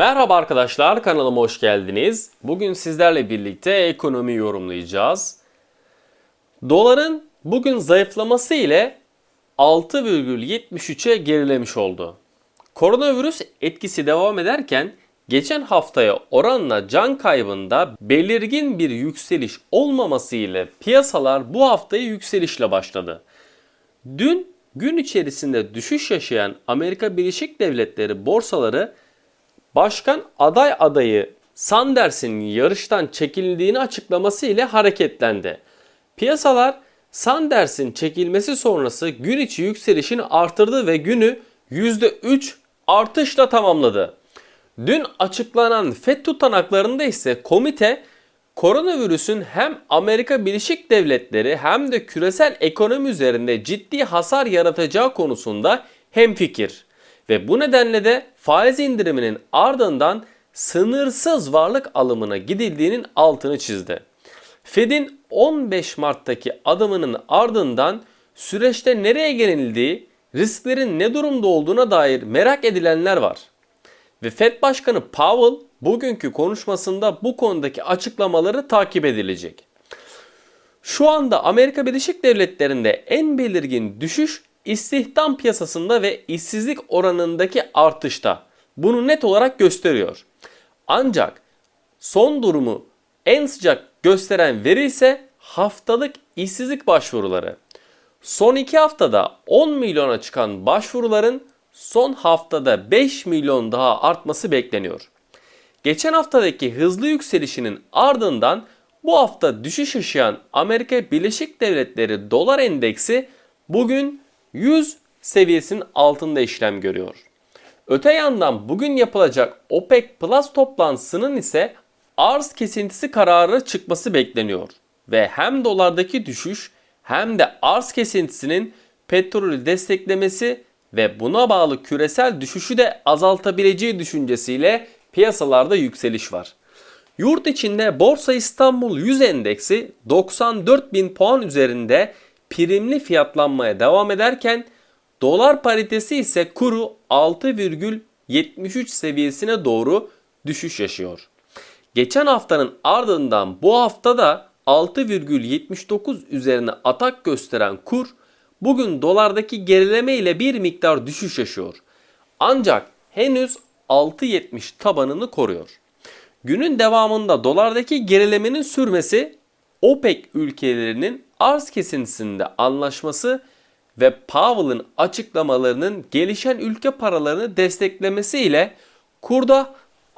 Merhaba arkadaşlar kanalıma hoş geldiniz. Bugün sizlerle birlikte ekonomi yorumlayacağız. Doların bugün zayıflaması ile 6,73'e gerilemiş oldu. Koronavirüs etkisi devam ederken geçen haftaya oranla can kaybında belirgin bir yükseliş olmaması ile piyasalar bu haftayı yükselişle başladı. Dün gün içerisinde düşüş yaşayan Amerika Birleşik Devletleri borsaları Başkan aday adayı Sanders'in yarıştan çekildiğini açıklaması ile hareketlendi. Piyasalar Sanders'in çekilmesi sonrası gün içi yükselişini artırdı ve günü %3 artışla tamamladı. Dün açıklanan FED tutanaklarında ise komite koronavirüsün hem Amerika Birleşik Devletleri hem de küresel ekonomi üzerinde ciddi hasar yaratacağı konusunda hemfikir. Ve bu nedenle de faiz indiriminin ardından sınırsız varlık alımına gidildiğinin altını çizdi. Fed'in 15 Mart'taki adımının ardından süreçte nereye gelindiği, risklerin ne durumda olduğuna dair merak edilenler var. Ve Fed Başkanı Powell bugünkü konuşmasında bu konudaki açıklamaları takip edilecek. Şu anda Amerika Birleşik Devletleri'nde en belirgin düşüş istihdam piyasasında ve işsizlik oranındaki artışta. Bunu net olarak gösteriyor. Ancak son durumu en sıcak gösteren veri ise haftalık işsizlik başvuruları. Son 2 haftada 10 milyona çıkan başvuruların son haftada 5 milyon daha artması bekleniyor. Geçen haftadaki hızlı yükselişinin ardından bu hafta düşüş yaşayan Amerika Birleşik Devletleri dolar endeksi bugün 100 seviyesinin altında işlem görüyor. Öte yandan bugün yapılacak OPEC Plus toplantısının ise arz kesintisi kararı çıkması bekleniyor. Ve hem dolardaki düşüş hem de arz kesintisinin petrolü desteklemesi ve buna bağlı küresel düşüşü de azaltabileceği düşüncesiyle piyasalarda yükseliş var. Yurt içinde Borsa İstanbul 100 endeksi 94 bin puan üzerinde primli fiyatlanmaya devam ederken dolar paritesi ise kuru 6,73 seviyesine doğru düşüş yaşıyor. Geçen haftanın ardından bu hafta da 6,79 üzerine atak gösteren kur bugün dolardaki gerileme ile bir miktar düşüş yaşıyor. Ancak henüz 6.70 tabanını koruyor. Günün devamında dolardaki gerilemenin sürmesi OPEC ülkelerinin arz kesintisinde anlaşması ve Powell'ın açıklamalarının gelişen ülke paralarını desteklemesiyle kurda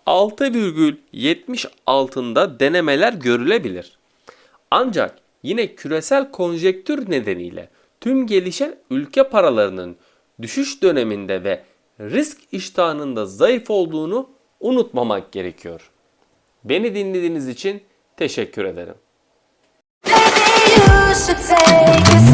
6,70 altında denemeler görülebilir. Ancak yine küresel konjektür nedeniyle tüm gelişen ülke paralarının düşüş döneminde ve risk iştahının zayıf olduğunu unutmamak gerekiyor. Beni dinlediğiniz için teşekkür ederim. you should take a